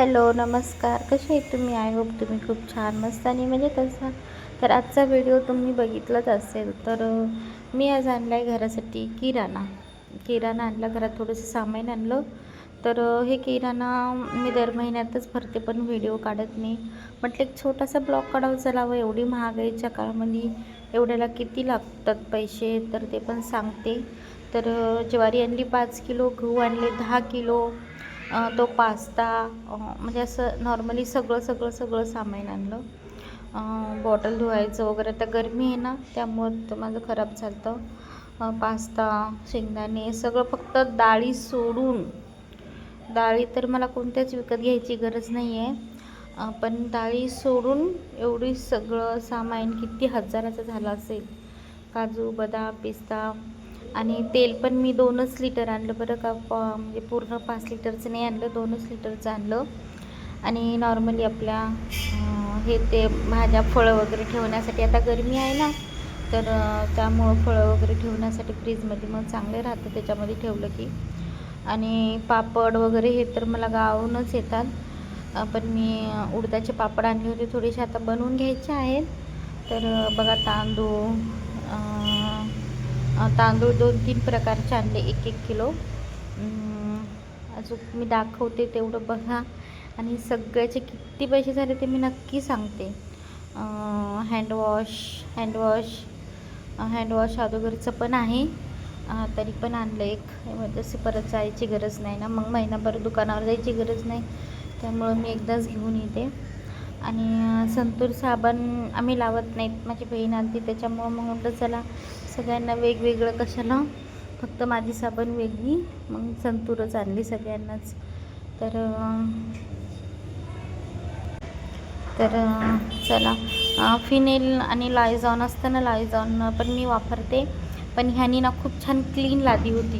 Hello नमस्कार. कसे आहेत तुम्ही? आय होप तुम्ही खूप छान मस्त आणि म्हणजे तसा तर आजचा व्हिडिओ तुम्ही बघितलाच असेल तर मी आज आणला आहे घरासाठी किराणा. किराणा आणला घरात थोडंसं सामान आणलं. तर हे किराणा मी दर महिन्यातच भरते पण व्हिडिओ काढत नाही. म्हटलं एक छोटासा ब्लॉग काढावं चलावं एवढी महागाईच्या काळामध्ये एवढ्याला किती लागतात पैसे? तर ते पण सांगते. तर ज्वारी आणली पाच किलो गहू आणले दहा किलो. तो पास्ता म्हणजे असं नॉर्मली सगळं सगळं सगळं सामान आणलं. बॉटल धुवायचं वगैरे. आता गरमी आहे ना त्यामुळं तर माझं खराब झालं पास्ता शेंगदाणे सगळं फक्त डाळी सोडून. डाळी तर मला कोणत्याच विकत घ्यायची गरज नाही आहे पण डाळी सोडून एवढी सगळं सामान किती हजाराचं झालं असेल. काजू बदाम पिस्ता आणि तेल पण मी दोनच लिटर आणलं बरं का म्हणजे पूर्ण पाच लिटरचं नाही आणलं दोनच लिटरचं आणलं. आणि नॉर्मली आपल्या हे ते भाज्या फळं वगैरे ठेवण्यासाठी आता गरमी आहे ना तर त्यामुळं फळं वगैरे ठेवण्यासाठी फ्रीजमध्ये मग चांगले राहतं त्याच्यामध्ये ठेवलं की. आणि पापड वगैरे हे तर मला गावाहूनच येतात. पण मी उडदाचे पापड आणले होते थोडेसे आता बनवून घ्यायचे आहेत. तर बघा तांदूळ तांदूळ दोन तीन प्रकारचे आणले एक एक किलो. अजून मी दाखवते तेवढं बघा. आणि सगळ्याचे किती पैसे झाले ते मी नक्की सांगते. हँडवॉश हँडवॉश हँडवॉश अगोदरचं पण आहे. तरी पण आणलं एक. तसे परत जायची गरज नाही ना. मग महिनाभर दुकानावर जायची गरज नाही. त्यामुळं मी एकदाच घेऊन येते. आणि संतूर साबण आम्ही लावत नाहीत. माझी बहीण आणते त्याच्यामुळं मग म्हटलं चला सगळ्यांना वेगवेगळं कशाला? फक्त माझी साबण वेगळी मग संतूरच आणली सगळ्यांनाच. तर तर चला. फिनेल आणि लायझॉन असतं ना लायझॉन पण मी वापरते. पण ह्यानी ना खूप छान क्लीन लादी होती.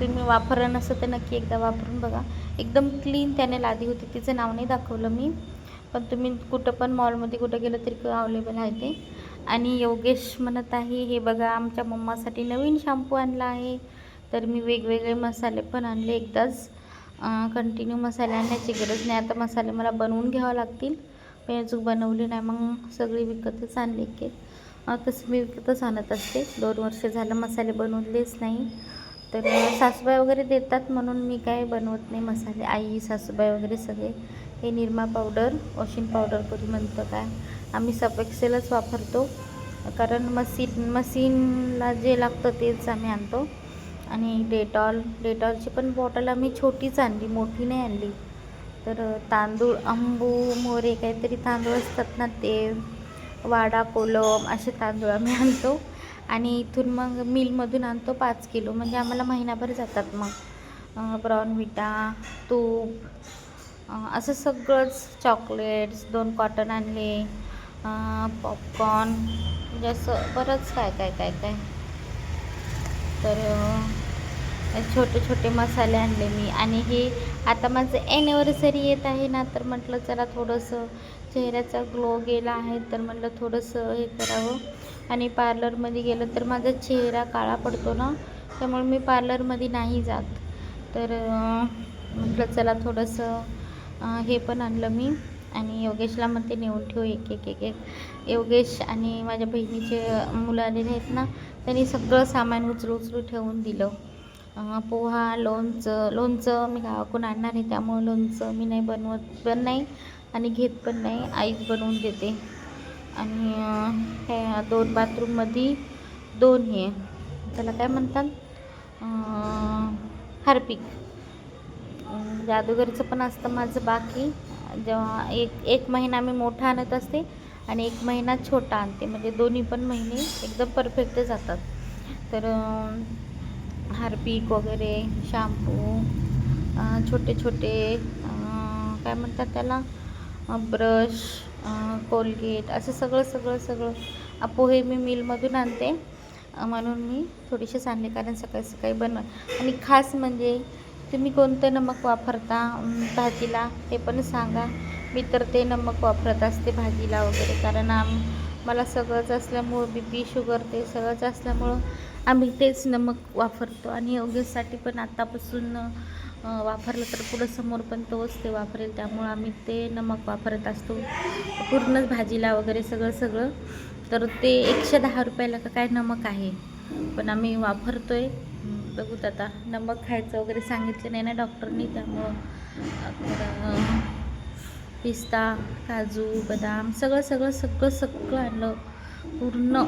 तुम्ही वापरा नसं तर नक्की एकदा वापरून बघा. एकदम क्लीन त्याने लादी होती. तिचं नाव नाही दाखवलं मी. पण तुम्ही कुठं पण मॉलमध्ये कुठं गेलं तरी अवेलेबल आहे ते. आणि योगेश म्हणत आहे हे बघा आमच्या मम्मासाठी नवीन शॅम्पू आणला आहे. तर मी वेगवेगळे मसाले पण आणले. एकदाच कंटिन्यू मसाले आणण्याची गरज नाही. आता मसाले मला बनवून घ्यावं लागतील. मी अजून बनवले नाही. मग सगळे विकतच आणले की. तसं मी विकतच आणत असते. दोन वर्ष झालं मसाले बनवलेच नाही. तर सासूबाई वगैरे देतात म्हणून मी काय बनवत नाही मसाले. आई सासूबाई वगैरे सगळे. हे निरमा पावडर वॉशिंग पावडर कधी म्हणतो काय आम्ही सपेक्सेलच वापरतो. कारण मशीन मशीनला जे लागतं तेच आम्ही आणतो. आणि डेटॉल डेटॉलची पण बॉटल आम्ही छोटीच आणली मोठी नाही आणली. तर तांदूळ अंबू मोरे काहीतरी तांदूळ असतात ना ते वाडा कोलम असे तांदूळ आम्ही आणतो. आणि इथून मग मिलमधून आणतो पाच किलो. म्हणजे आम्हाला महिनाभर जातात मग. ब्राऊनविटा तूप असं सगळंच चॉकलेट्स दोन कॉटन आणले पॉपकॉर्न म्हणजे असं बरंच काय काय काय काय. तर छोटे छोटे मसाले आणले मी. आणि हे आता माझं ॲनिव्हर्सरी येत आहे ना तर म्हटलं चला थोडंसं चेहऱ्याचा ग्लो गेला आहे तर म्हटलं थोडंसं हे करावं. आणि पार्लरमध्ये गेलं तर माझा चेहरा काळा पडतो ना त्यामुळे मी पार्लरमध्ये नाही जात. तर म्हटलं चला थोडंसं हे पण आणलं मी आणि योगेशला म्हणते नेऊन ठेव एक एक एक एक. योगेश आणि माझ्या बहिणीचे मुलं आलेले आहेत ना त्यांनी सगळं सामान उचलू उचलू ठेवून दिलं. पोहा लोणचं लोणचं मी गावाकडून आणणार आहे त्यामुळं लोणचं मी नाही बनवत पण नाही आणि घेत पण नाही आईच बनवून देते. आणि अं, हे दोन बाथरूममध्ये दोन हे. त्याला काय म्हणतात? हार्पिक. जादूगरचं पण असतं माझं बाकी. जेव्हा एक एक महिना मी मोठा आणत असते आणि एक महिना छोटा आणते. म्हणजे दोन्ही पण महिने एकदम परफेक्ट जातात. तर हार्पिक वगैरे शॅम्पू छोटे छोटे काय म्हणतात त्याला? ब्रश कोलगेट असं सगळं सगळं सगळं पोहे मी मिलमधून आणते. म्हणून मी थोडेसेच आणले कारण सकाळी सकाळी बनव आणि खास म्हणजे तुम्ही कोणतं नमक वापरता भाजीला ते पण सांगा. मी तर ते नमक वापरत असते भाजीला वगैरे कारण आम मला सगळंच असल्यामुळं बी पी शुगर ते सगळंच असल्यामुळं आम्ही तेच नमक वापरतो. आणि योगेशसाठी पण आत्तापासून वापरलं तर पुढं समोर पण तोच ते वापरेल. त्यामुळं आम्ही ते नमक वापरत असतो. पूर्णच भाजीला वगैरे सगळं सगळं. तर ते एकशे दहा रुपयाला का काय नमक आहे. पण आम्ही वापरतो आहे बघूत आता. नमक खायचं वगैरे सांगितलं नाही ना डॉक्टरनी. त्यामुळं तर पिस्ता काजू बदाम सगळं सगळं सगळं सगळं आणलं. पूर्ण.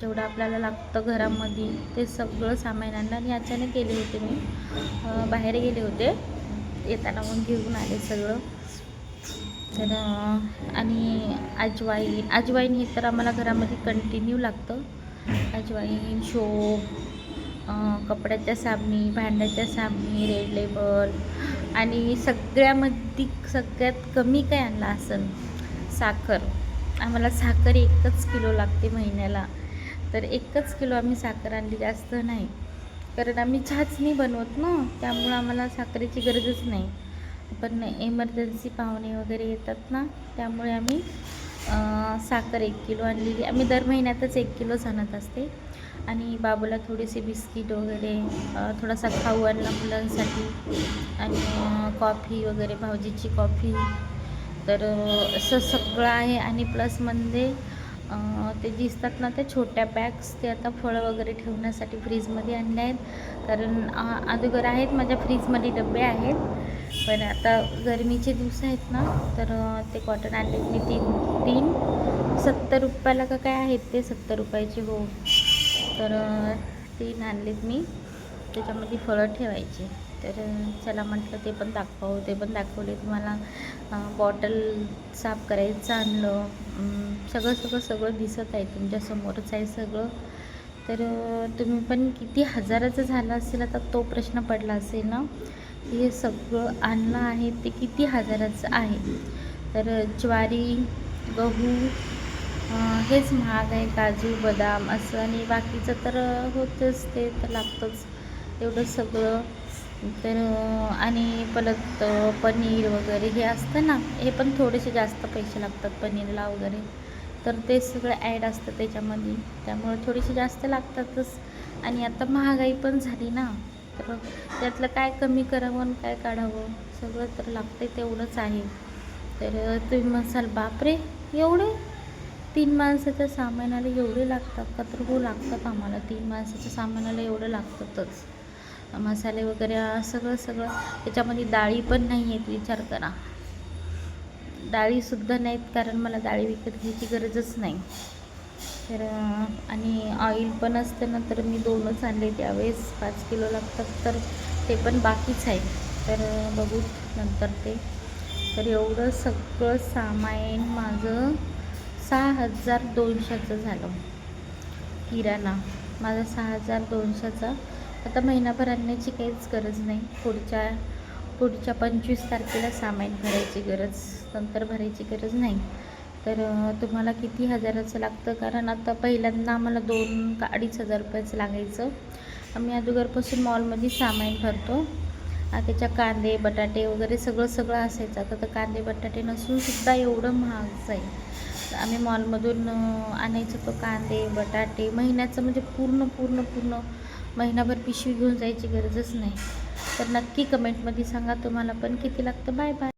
जेवढं आपल्याला लागतं घरामध्ये ते सगळं सामान आणलं आणि अचानक गेले होते मी. बाहेर गेले होते. येताना मग घेऊन आले सगळं. तर आणि अजवाईन अजवाईन हे तर आम्हाला घरामध्ये कंटिन्यू लागतं. अजवाईन शोप कपड्याच्या साबणी भांड्याच्या साबणी रेड लेबल आणि सगळ्यामध्ये सगळ्यात कमी काय आणला असेल साखर. आम्हाला साखर एकच किलो लागते महिन्याला. तर एकच किलो आम्ही साखर आणली जास्त नाही. कारण आम्ही चहाच नाही बनवत ना त्यामुळं आम्हाला साखरेची गरजच नाही. पण इमर्जन्सी पाहुणे वगैरे येतात ना त्यामुळे आम्ही साखर एक किलो आणलेली. आम्ही दर महिन्यातच एक किलोच आणत असते. आणि बाबूला थोडीशी बिस्किट वगैरे थोडासा खाऊ आणला मुलांसाठी. आणि कॉफी वगैरे भाऊजीची कॉफी. तर असं सगळं आहे. आणि प्लस म्हणजे ते दिसतात ना त्या छोट्या बॅग्स ते आता फळं वगैरे ठेवण्यासाठी फ्रीजमध्ये आणले आहेत. कारण अगोदर आहेत माझ्या फ्रीजमध्ये डबे आहेत. पण आता गरमीचे दिवस आहेत ना तर ते कॉटन आणलेत मी तीन तीन. सत्तर रुपयाला का काय आहेत ते सत्तर रुपयाचे हो. तर तीन आणलेत मी. त्याच्यामध्ये फळं ठेवायची. तर चला म्हटलं ते पण दाखवावं ते पण दाखवले. तुम्हाला बॉटल साफ करायचं आणलं. सगळं सगळं सगळं दिसत आहे. तुमच्यासमोरच आहे सगळं. तर तुम्ही पण किती हजाराचं झालं असेल आता तो प्रश्न पडला असेल ना? हे सगळं आणलं आहे ते किती हजाराचं आहे? तर ज्वारी गहू हेच महाग आहे काजू बदाम असं आणि बाकीचं तर होतंच ते. तर लागतंच एवढं सगळं. तर आणि परत पनीर वगैरे हे असतं ना हे पण थोडेसे जास्त पैसे लागतात पनीरला वगैरे. तर ते सगळं ॲड असतं त्याच्यामध्ये. त्यामुळे थोडेसे जास्त लागतातच. आणि आता महागाई पण झाली ना तर त्यातलं काय कमी करावं आणि काय काढावं सगळं तर लागते तेवढंच आहे. तर तुम्ही म्हणसाल बापरे एवढे? तीन माणसाच्या सामानाला एवढे लागतात का? तर हो लागतात आम्हाला. तीन माणसाच्या सामानाला एवढं लागतातच. मसाले वगैरे सगळं सगळं. त्याच्यामध्ये डाळी पण नाही आहेत विचार करा. डाळीसुद्धा नाहीत कारण मला डाळी विकत घ्यायची गरजच नाही. तर आणि ऑइल पण असतं ना तर मी दोनच आणले त्यावेळेस. पाच किलो लागतात तर ते पण बाकीच आहे. तर बघू नंतर ते. तर एवढं सगळं सामान माझं सहा हजार दोनशेचं झालं. किराणा. माझा सहा हजार दोनशेचा आता महिनाभर आणण्याची काहीच गरज नाही. पुढच्या पुढच्या पंचवीस तारखेला सामान भरायची गरज नंतर भरायची गरज नाही. तर तुम्हाला किती हजाराचं लागतं? कारण आता पहिल्यांदा आम्हाला दोन का अडीच हजार रुपयाचं लागायचं. आम्ही अगोदरपासून मॉलमध्ये सामान भरतो. आ, त्याच्या कांदे बटाटे वगैरे सगळं सगळं असायचं. आता तर कांदे बटाटे नसूनसुद्धा एवढं महाग आहे. आम्ही मॉलमधून आणायचो तो कांदे बटाटे महिन्याचं म्हणजे पूर्ण पूर्ण पूर्ण महिनाभर पिशवी घेऊन जायची गरजच नाही. तर नक्की कमेंटमध्ये सांगा तुम्हाला पण किती लागतं. Bye bye